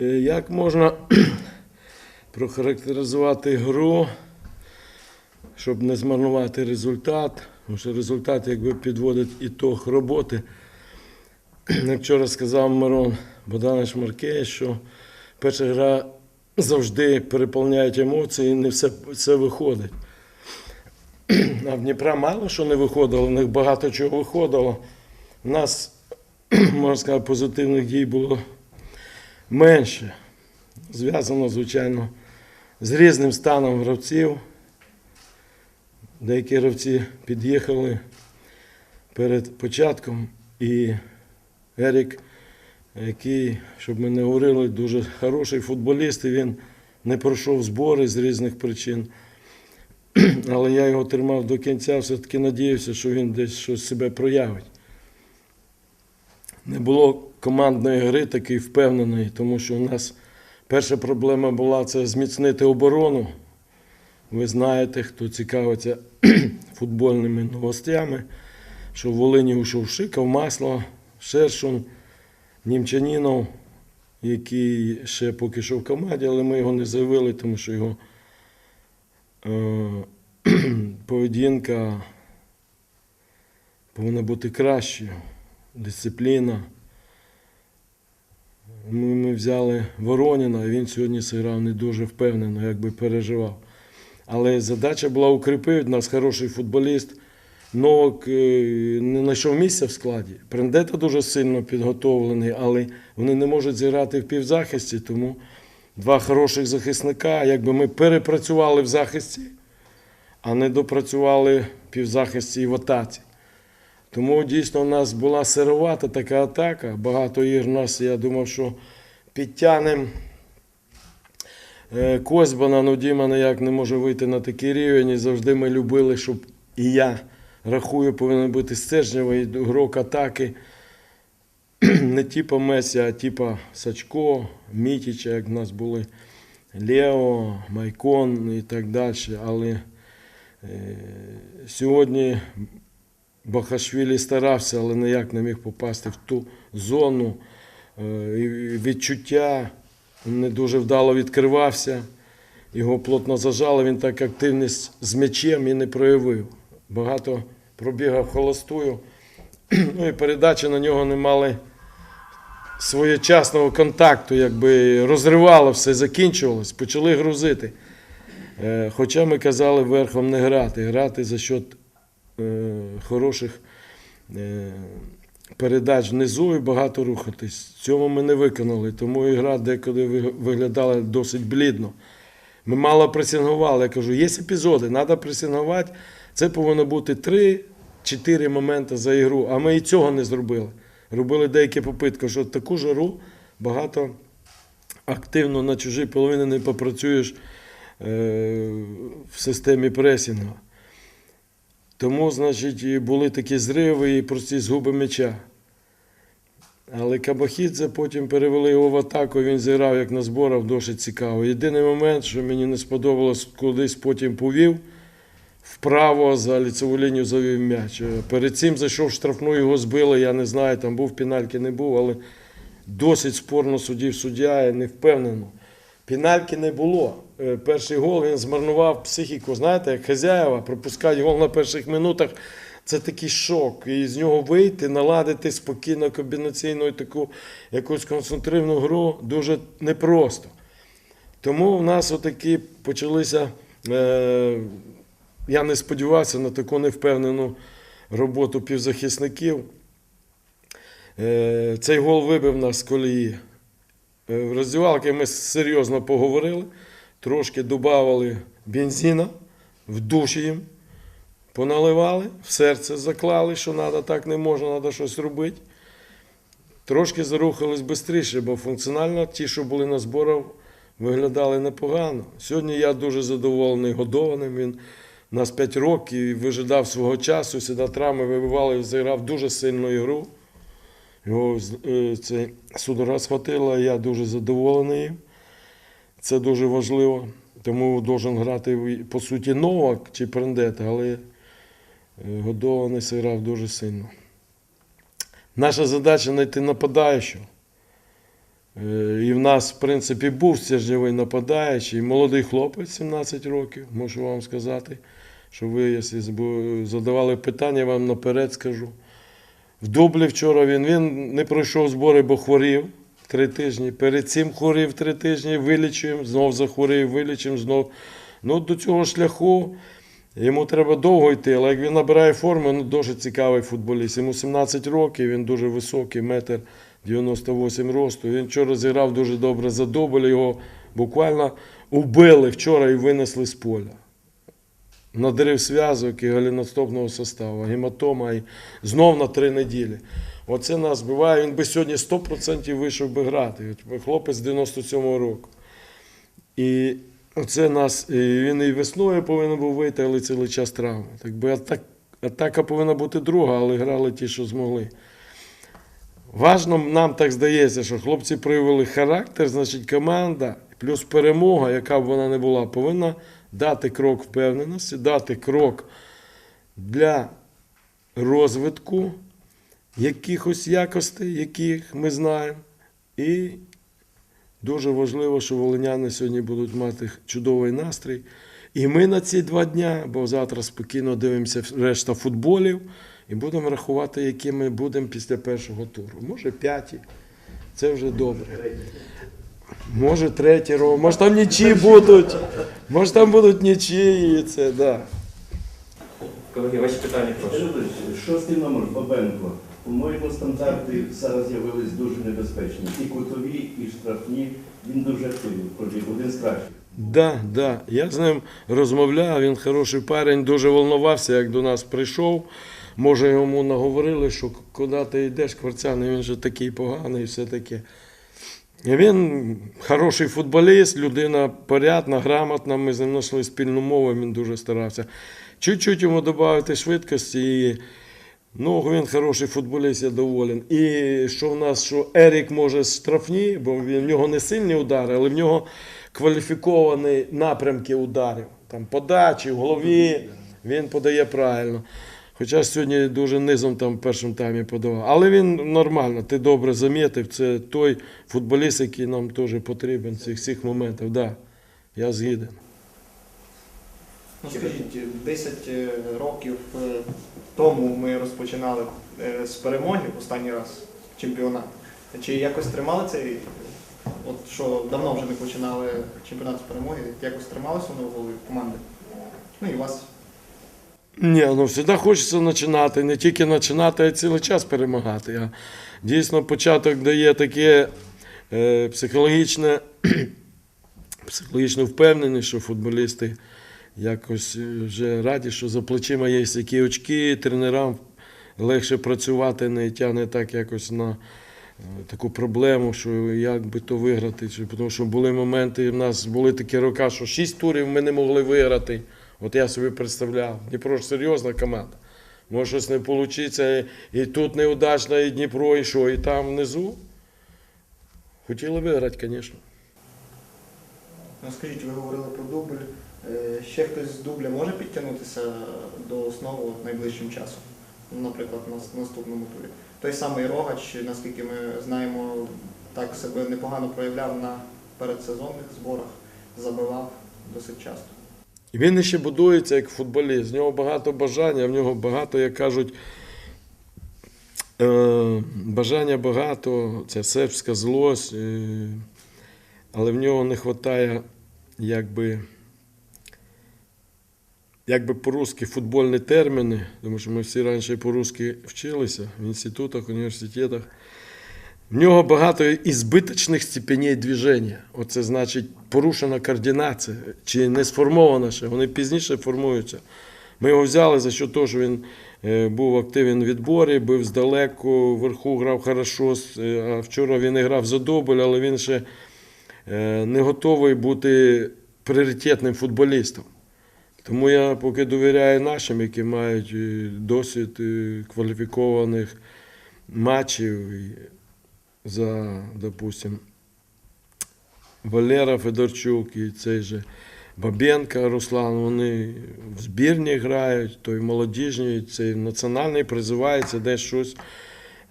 Е, Як можна прохарактеризувати гру, щоб не змарнувати результат? Тому що результат якби підводить ітог роботи. Як вчора сказав Мирон Богданович Маркевич, що перша гра завжди переповняють емоції, і не все це виходить. А в Дніпра мало що не виходило, в них багато чого виходило. У нас, можна сказати, позитивних дій було менше. Зв'язано, звичайно, з різним станом гравців. Деякі гравці під'їхали перед початком. І Ерік, який, щоб ми не говорили, дуже хороший футболіст, і він не пройшов збори з різних причин. Але я його тримав до кінця, все-таки надіявся, що він десь щось себе проявить. Не було командної гри такої впевненої, тому що у нас перша проблема була це зміцнити оборону. Ви знаєте, хто цікавиться футбольними новостями, що в Волині ушов Шикав, Масло, Шершун, Німчанінов, який ще поки що в команді, але ми його не заявили, тому що його е, поведінка повинна бути кращою, дисципліна. Ми, ми взяли Вороніна, він сьогодні зіграв не дуже впевнено, якби переживав. Але задача була укріпити, нас хороший футболіст. Новак е, не знайшов місця в складі. Прендета дуже сильно підготовлений, але вони не можуть зіграти в півзахисті, тому два хороших захисника, якби ми перепрацювали в захисті, а не допрацювали в півзахисті і в атаці. Тому дійсно у нас була сировата така атака. Багато ігр у нас, я думав, що підтягнемо. Е, Козьбана, ну Діма ніяк не може вийти на такий рівень. І завжди ми любили, щоб і я рахую, повинен бути стержневий ігрок атаки. Не типа Месі, а типа Сачко, Мітіча, як в нас були Лео, Майкон і так далі. Але е, сьогодні Бахашвілі старався, але ніяк не міг попасти в ту зону. Е, Відчуття не дуже вдало відкривався. Його плотно зажали, він так активність з м'ячем і не проявив. Багато пробігав холостою. Ну і передачі на нього не мали своєчасного контакту, якби розривало все, закінчувалось, почали грузити. Е, Хоча ми казали верхом не грати, грати за счет хороших е, передач внизу і багато рухатись. Цьому ми не виконали, тому і гра декуди виглядала досить блідно. Ми мало пресингували. Я кажу, є епізоди, треба пресингувати. Це повинно бути 3-4 моменти за ігру, а ми і цього не зробили. Робили деякі попитки, що таку жару багато активно на чужій половині не попрацюєш е, в системі пресінгу. Тому, значить, були такі зриви і прості згуби м'яча. Але Кабахідзе потім перевели його в атаку, він зіграв як на зборах досить цікаво. Єдиний момент, що мені не сподобалось, кудись потім повів, вправо за ліцеву лінію завів м'яч. Перед цим зайшов штрафну, його збили, я не знаю, там був пенальки, не був, але досить спорно судів суддя, я не впевнено. Пенальки не було. Е, Перший гол він змарнував психіку. Знаєте, як хазяєва пропускають гол на перших минутах. Це такий шок. І з нього вийти, наладити спокійно комбінаційну таку якусь концентративну гру дуже непросто. Тому в нас отакі почалися. Е, я не сподівався на таку невпевнену роботу півзахисників. Е, цей гол вибив нас з колії. Е, В роздівалки ми серйозно поговорили, трошки додавали бензина, в душі їм, поналивали, в серце заклали, що треба так не можна, треба щось робити. Трошки зарухались швидше, бо функціонально ті, що були на зборах, виглядали непогано. Сьогодні я дуже задоволений годованим. Він нас 5 років і вижидав свого часу, сюди травми вибивали, зіграв дуже сильну ігру. Його е, це судора схватила, я дуже задоволений. Це дуже важливо. Тому должен грати, по суті, Новак чи Прендета, але е, годований зіграв дуже сильно. Наша задача знайти нападаючого. Е, І в нас, в принципі, був стержневий нападаючий, молодий хлопець, 17 років, можу вам сказати. Що ви, якщо задавали питання, я вам наперед скажу. В дублі вчора він, він не пройшов збори, бо хворів три тижні. Перед цим хворів три тижні, вилічив, знов захворів, вилічив, знов. Ну, до цього шляху йому треба довго йти, але як він набирає форму, ну, дуже цікавий футболіст. Йому 17 років, він дуже високий, метр 98 росту. Він вчора зіграв дуже добре за дубль, його буквально убили вчора і винесли з поля. Надрив зв'язок і голеностопного составу, гематома і знов на три неділі. Оце нас збиває. Він би сьогодні 100% вийшов би грати. Хлопець 97-го року. І оце нас, і він і весною повинен був вийти, але цілий час травми. Так би атак, атака повинна бути друга, але грали ті, що змогли. Важно, нам так здається, що хлопці проявили характер, значить, команда плюс перемога, яка б вона не була, повинна дати крок впевненості, дати крок для розвитку якихось якостей, яких ми знаємо. І дуже важливо, що волиняни сьогодні будуть мати чудовий настрій. І ми на ці два дня, бо завтра спокійно дивимося решта футболів і будемо рахувати, які ми будемо після першого туру. Може, п'яті. Це вже добре. Може, третій ром, може там нічі будуть. Може там будуть нічі, і це, да. Колеги, ваші питання прошу. Шостий номер Бабенко. По-моєму, стандарти зараз з'явились дуже небезпечні. І кутові, і штрафні. Він дуже активний пробіг, один з кращих. Да, да. Я з ним розмовляв, він хороший парень, дуже волнувався, як до нас прийшов. Може, йому наговорили, що куди ти йдеш, кварцяний, він же такий поганий і все таке. Він хороший футболіст, людина порядна, грамотна. Ми з ним знайшли спільну мову, він дуже старався. Чуть-чуть йому додати швидкості. І, ну, він хороший футболіст, я доволен. І що в нас, що Ерік може штрафні, бо в нього не сильні удари, але в нього кваліфіковані напрямки ударів. Там подачі, в голові, він подає правильно. Хоча сьогодні дуже низом там в першому таймі подавав. Але він нормально, ти добре замітив. Це той футболіст, який нам теж потрібен в цих всіх моментах. Да, я згіден. Ну, скажіть, 10 е, років е, тому ми розпочинали е, з перемоги останній раз чемпіонат. Чи якось тримали цей? От що давно вже не починали чемпіонат з перемоги, якось трималося воно в голові команди? Ну і вас. Ні, ну завжди хочеться починати, не тільки починати, а цілий час перемагати. А дійсно початок дає таке е, психологічне, психологічну впевненість, що футболісти якось е, вже раді, що за плечима є які очки, тренерам легше працювати, не тягне так якось на е, таку проблему, що як би то виграти. Тому що були моменти, в нас були такі роки, що шість турів ми не могли виграти. От я собі представляв. Дніпро ж серйозна команда. Може щось не вийде, і тут неудачно, і Дніпро, і що, і там внизу. Хотіли виграти, звісно. Ну, скажіть, ви говорили про дубль. Е, Ще хтось з дубля може підтягнутися до основи от найближчим часом? Ну, Наприклад, на наступному турі. Той самий Рогач, наскільки ми знаємо, так себе непогано проявляв на передсезонних зборах, забивав досить часто. Він ще будується як футболіст. В нього багато бажання, в нього багато, як кажуть, е, бажання багато, це сербська злость, е, але в нього не вистачає, якби, якби по-русски футбольні терміни, тому що ми всі раніше по-русски вчилися в інститутах, університетах. В нього багато ізбиточних степеней движення. Оце значить порушена координація чи не сформована ще. Вони пізніше формуються. Ми його взяли за що того, що він е, був активний в відборі, був здалеку, вверху грав хорошо. е, А вчора він і грав за дубль, але він ще е, не готовий бути пріоритетним футболістом. Тому я поки довіряю нашим, які мають е, досвід е, кваліфікованих матчів. За, допустим, Валера Федорчук і цей же Бабенко Руслан, вони в збірні грають, то й молодіжній, цей національний призивається, десь щось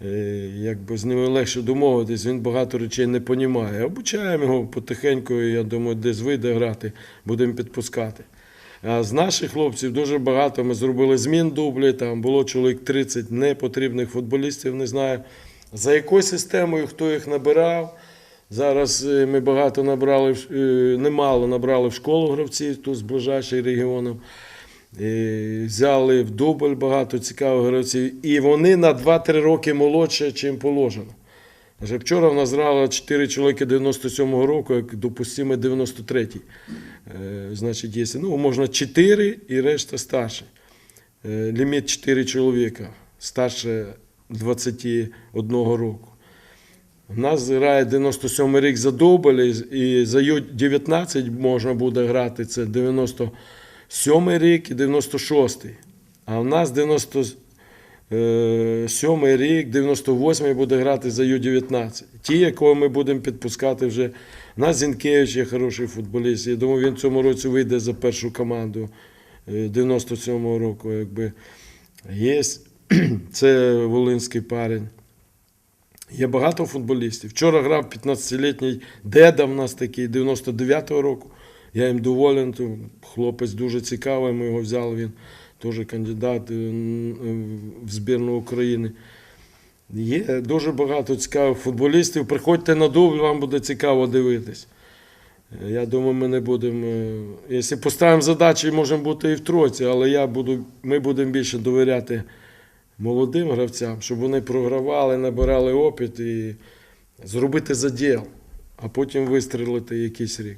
е, якби з ними легше домовитись, він багато речей не понімає. Обучаємо його потихеньку, я думаю, десь вийде грати, будемо підпускати. З наших хлопців дуже багато. Ми зробили змін дублі, там було чоловік 30 непотрібних футболістів, не знаю. За якою системою, хто їх набирав. Зараз е, ми багато набрали, е, немало набрали в школу гравців тут з ближайших регіонів. І взяли в дубль багато цікавих гравців. І вони на 2-3 роки молодше, чим положено. Вже вчора в нас грало 4 чоловіки 97-го року, як допустимо 93-й. Е, значить, є, ну, можна 4 і решта старші. Е, ліміт 4 чоловіка, старше 21 року. У нас грає 97 рік за дубль, і- за Ю-19 можна буде грати це 97 рік і 96-й. А в нас 97 рік, 98-й буде грати за Ю-19. Ті, якого ми будемо підпускати вже. У нас Зінкевич є хороший футболіст. Я думаю, він цьому році вийде за першу команду е, 97-го року. Якби. Є. Це волинський парень. Є багато футболістів. Вчора грав 15-літній деда в нас такий, 99-го року. Я їм доволен. Хлопець дуже цікавий, ми його взяли. Він теж кандидат е, в збірну України. Є дуже багато цікавих футболістів. Приходьте на дубль, вам буде цікаво дивитись. Е, Я думаю, ми не будемо. е, Якщо поставимо задачі, можемо бути і в тройці, але я буду, ми будемо більше довіряти молодим гравцям, щоб вони програвали, набирали опит і зробити заділ, а потім вистрілити якийсь рік.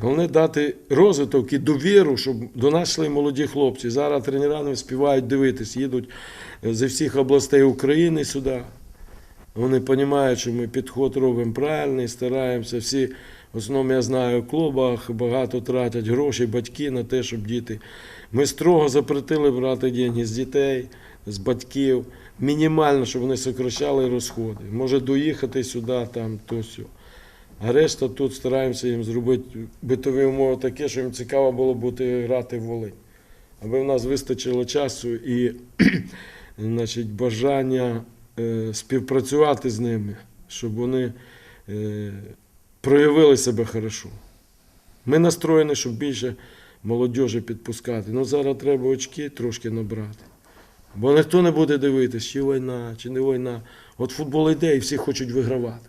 Головне дати розвиток і довіру, щоб до нас йшли молоді хлопці. Зараз тренера не співають дивитись, їдуть зі всіх областей України сюди. Вони розуміють, що ми підход робимо правильний, стараємося. Всі, в основному, я знаю, в клубах багато тратять гроші, батьки на те, щоб діти. Ми строго запретили брати гроші з дітей, з батьків. Мінімально, щоб вони сокращали розходи. Може доїхати сюди, там, то сьо. А решта тут стараємося їм зробити битові умови таке, що їм цікаво було бути грати в Волинь. Аби в нас вистачило часу і значить, бажання е, співпрацювати з ними, щоб вони е, проявили себе хорошо. Ми настроєні, щоб більше молодіжі підпускати. Ну зараз треба очки трошки набрати. Бо ніхто не буде дивитися, чи війна, чи не війна. От футбол йде і всі хочуть вигравати.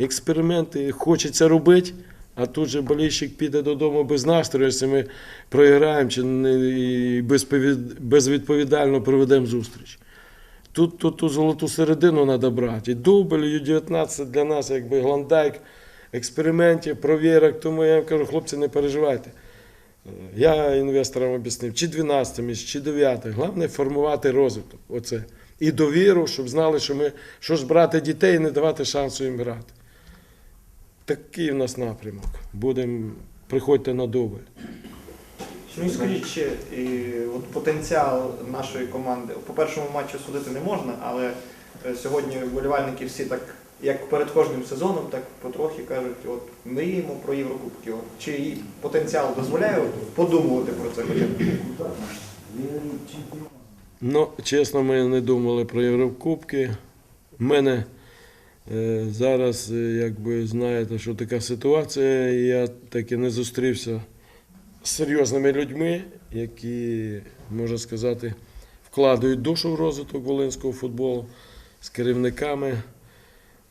Експерименти хочеться робити, а тут же болельщик піде додому без настрою, якщо ми програємо чи не, безвідповідально проведемо зустріч. Тут, тут ту золоту середину треба брати. І дубль, і 19 для нас, якби гландайк, експериментів, провірок. Тому я кажу, хлопці, не переживайте. Я інвесторам об'яснив, чи 12 місяць, чи 9. Головне формувати розвиток. Оце. І довіру, щоб знали, що ми що ж брати дітей і не давати шансу їм грати. Такий в нас напрямок. Будемо, приходьте на дубль. Ну і скажіть ще, і, от потенціал нашої команди. По першому матчу судити не можна, але е, сьогодні вболівальники всі так, як перед кожним сезоном, так потрохи кажуть, от мріємо про Єврокубки. От, чи їй потенціал дозволяє подумувати про це? Ну, чесно, ми не думали про Єврокубки. У мене зараз, е, якби знаєте, що така ситуація, я таки не зустрівся з серйозними людьми, які, можна сказати, вкладають душу в розвиток волинського футболу з керівниками,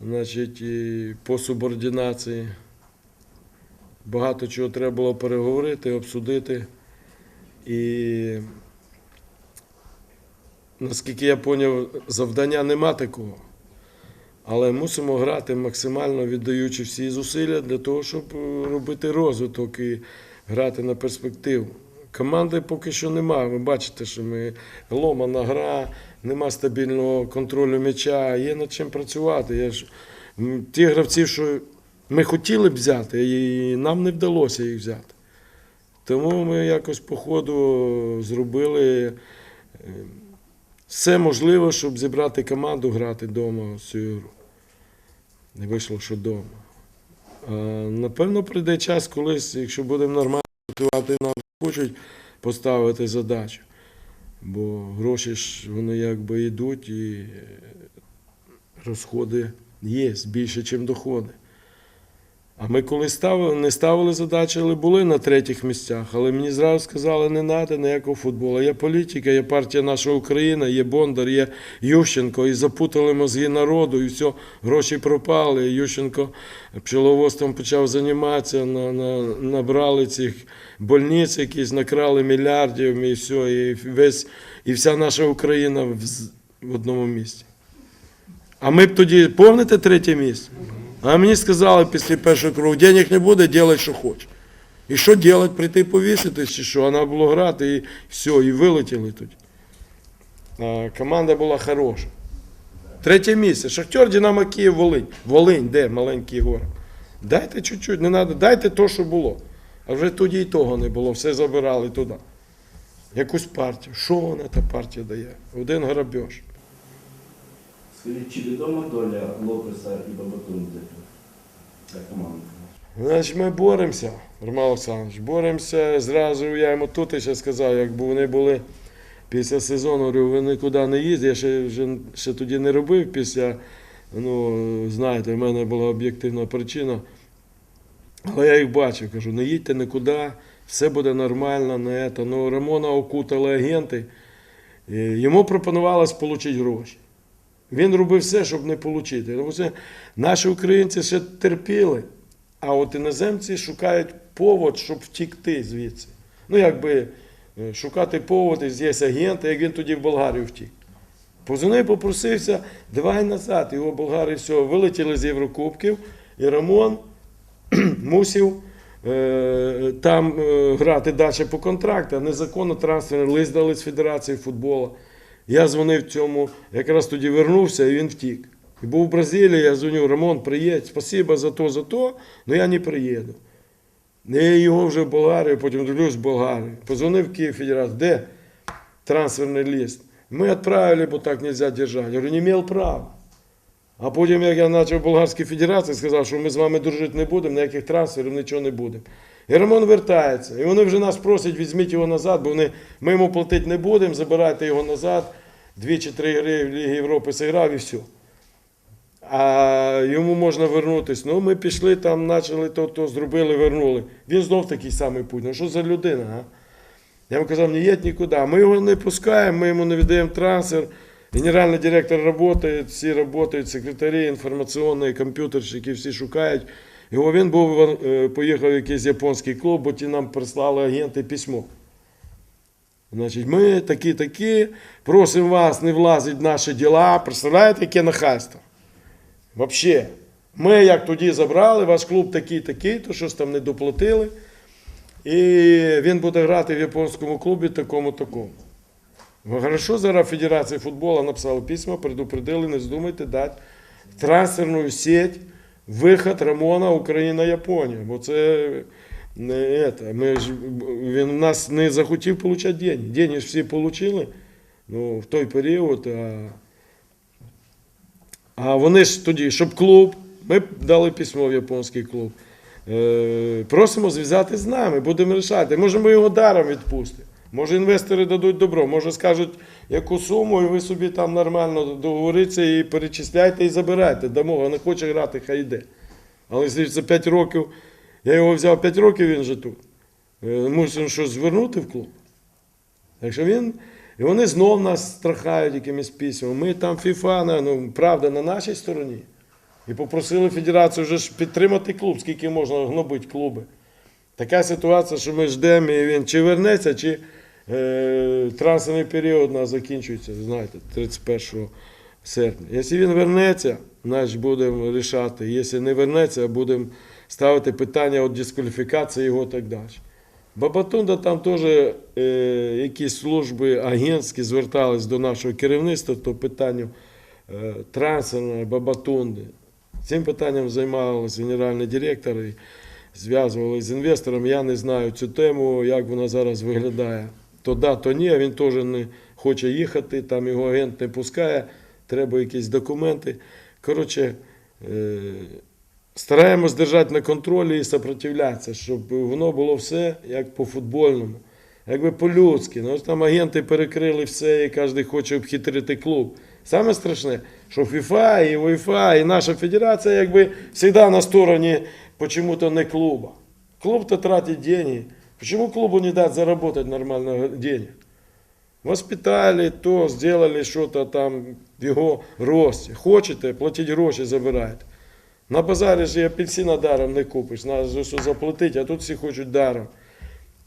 значить, по субординації. Багато чого треба було переговорити, обсудити. І наскільки я зрозумів, завдання нема такого. Але мусимо грати максимально віддаючи всі зусилля для того, щоб е, робити розвиток і грати на перспективу. Команди поки що нема. Ви бачите, що ми ломана гра, нема стабільного контролю м'яча, є над чим працювати. Я ж, ті гравці, що ми хотіли б взяти, і нам не вдалося їх взяти. Тому ми якось по ходу зробили е, все можливе, щоб зібрати команду, грати вдома цю ігру. Не вийшло, що вдома. Напевно, прийде час колись, якщо будемо нормально працювати, нам хочуть поставити задачу. Бо гроші ж вони якби йдуть і е, розходи є більше, ніж доходи. А ми коли ставили, не ставили задачі, але були на третіх місцях. Але мені зразу сказали, не треба ніякого футболу. Є політика, є партія наша Україна, є Бондар, є Ющенко. І запутали мозги народу, і все, гроші пропали. Ющенко пчеловодством почав займатися, на, на, набрали цих больниць якісь, накрали мільярдів, і все, і, весь, і вся наша Україна в, в одному місці. А ми б тоді, помните третє місце? А мені сказали після першого кругу, денег не буде, делай, що хочеш. І що робити, прийти повіситись чи що? А треба було грати і все, і вилетіли тут. Команда була хороша. Третє місце. Шахтер, Динамо Київ, Волинь. Волинь, де маленький город. Дайте чуть-чуть, не треба, дайте то, що було. А вже тоді і того не було, все забирали туди. Якусь партію. Що вона та партія дає? Один грабеж. Скажіть, чи відома доля Лопеса і Бабатунди? Ця команда. Значить, ми боремося, Роман Олександрович, боремося. Зразу я йому тут ще сказав, якби вони були після сезону, говорю, ви нікуди не їздите. Я ще, вже, ще тоді не робив після, ну, знаєте, в мене була об'єктивна причина. Але я їх бачив, кажу, не їдьте нікуди, все буде нормально, не це. Ну, Рамона окутали агенти. Йому пропонувалось отримати гроші. Він робив все, щоб не отримати. Тому що наші українці ще терпіли. А от іноземці шукають повод, щоб втікти звідси. Ну, якби е, шукати повод, є агент, як він тоді в Болгарію втік. Позвонив, попросився, давай назад. Його болгари все, вилетіли з Єврокубків, і Рамон мусив е, там е, грати далі по контракту, незаконно трансферний лист дали з Федерації футболу. Я дзвонив цьому, якраз тоді вернувся, і він втік. І був в Бразилії, я дзвоню, Рамон, приїдь, спасибо за то, за то, але я не приїду. Я його вже в Болгарію, потім дивлюсь в Болгарію. Позвонив в Київ Федерацію, де трансферний лист? Ми відправили, бо так не можна держати. Я говорю, не мав права. А потім, як я почав в Болгарській Федерації, сказав, що ми з вами дружити не будемо, ніяких трансферів, нічого не будемо. І Рамон вертається. І вони вже нас просять, візьміть його назад, бо вони, ми йому платити не будемо, забирайте його назад. Дві чи три гри в Лігі Європи зіграв і все. А йому можна вернутися. Ну, ми пішли там, почали то, то зробили, вернули. Він знов такий самий путь. Ну що за людина? А? Я йому казав, не їдь нікуди. Ми його не пускаємо, ми йому не віддаємо трансфер. Генеральний директор працює, всі працюють, секретарі, інформаційні, комп'ютерщики, всі шукають. Його він був, е, поїхав в якийсь японський клуб, бо ті нам прислали агенти письмо. Значить, ми такі-такі, просимо вас не влазити в наші діла. Представляєте, яке нахальство? Взагалі, ми як тоді забрали, ваш клуб такий-такий, то щось там не доплатили. І він буде грати в японському клубі такому-такому. Хорошо, зараз Федерація футболу написала письмо, предупредили, не здумайте дати трансферну сеть, виход Рамона Україна-Японія. Бо це не це. Ми ж, він нас не захотів отримати деньги. Деньги ж всі отримали ну, в той період. А, а вони ж тоді, щоб клуб, ми дали письмо в японський клуб. Е, просимо зв'язати з нами, будемо рішати. Може, ми його даром відпустимо. Може, інвестори дадуть добро, може скажуть, яку суму, і ви собі там нормально договориться і перечисляйте і забирайте. Дамо, не хоче грати, хай йде. Але якщо за 5 років, я його взяв 5 років, він же тут. Е, Мусимо щось звернути в клуб. Так він. І вони знов нас страхають якимись письмами. Ми там ФІФА, ну, правда, на нашій стороні. І попросили федерацію вже ж підтримати клуб, скільки можна гнобити клуби. Така ситуація, що ми ждемо, і він чи вернеться, чи е, трансферний період у нас закінчується, знаєте, 31 серпня. Якщо він вернеться, значить будемо рішати. Якщо не вернеться, будемо ставити питання от дискваліфікації його так далі. Бабатунда там теж е, якісь служби агентські звертались до нашого керівництва, то питанню е, трансферної Бабатунди. Цим питанням займалися генеральний директор і зв'язувалися з інвестором. Я не знаю цю тему, як вона зараз виглядає. То да, то ні, він теж не хоче їхати, там його агент не пускає, треба якісь документи. Коротше, е, стараємось держати на контролі і сопротивлятися, щоб воно було все як по футбольному. якби по-людськи. Ну, там агенти перекрили все, і кожен хоче обхитрити клуб. Саме страшне, що FIFA і УЄФА, і наша федерація якби завжди на стороні почему-то не клуба. Клуб-то тратить деньги. Почему клубу не дать заработать нормально денег? Воспитали то, сделали что-то там його рості. Хочете, платіть гроші, забирайте. На базарі ж і апельсина даром не купиш, треба за що заплатити, а тут всі хочуть даром.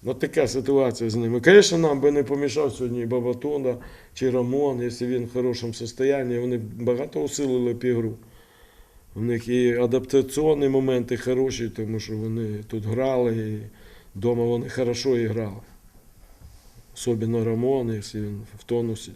От така ситуація з ними. Звісно, нам би не помішав сьогодні Бабатонда чи Рамон, якщо він в хорошому стані, вони багато усилили б ігру. У них і адаптаційні моменти хороші, тому що вони тут грали, і вдома вони хорошо играл. Особенно Рамон, если он в тонусі.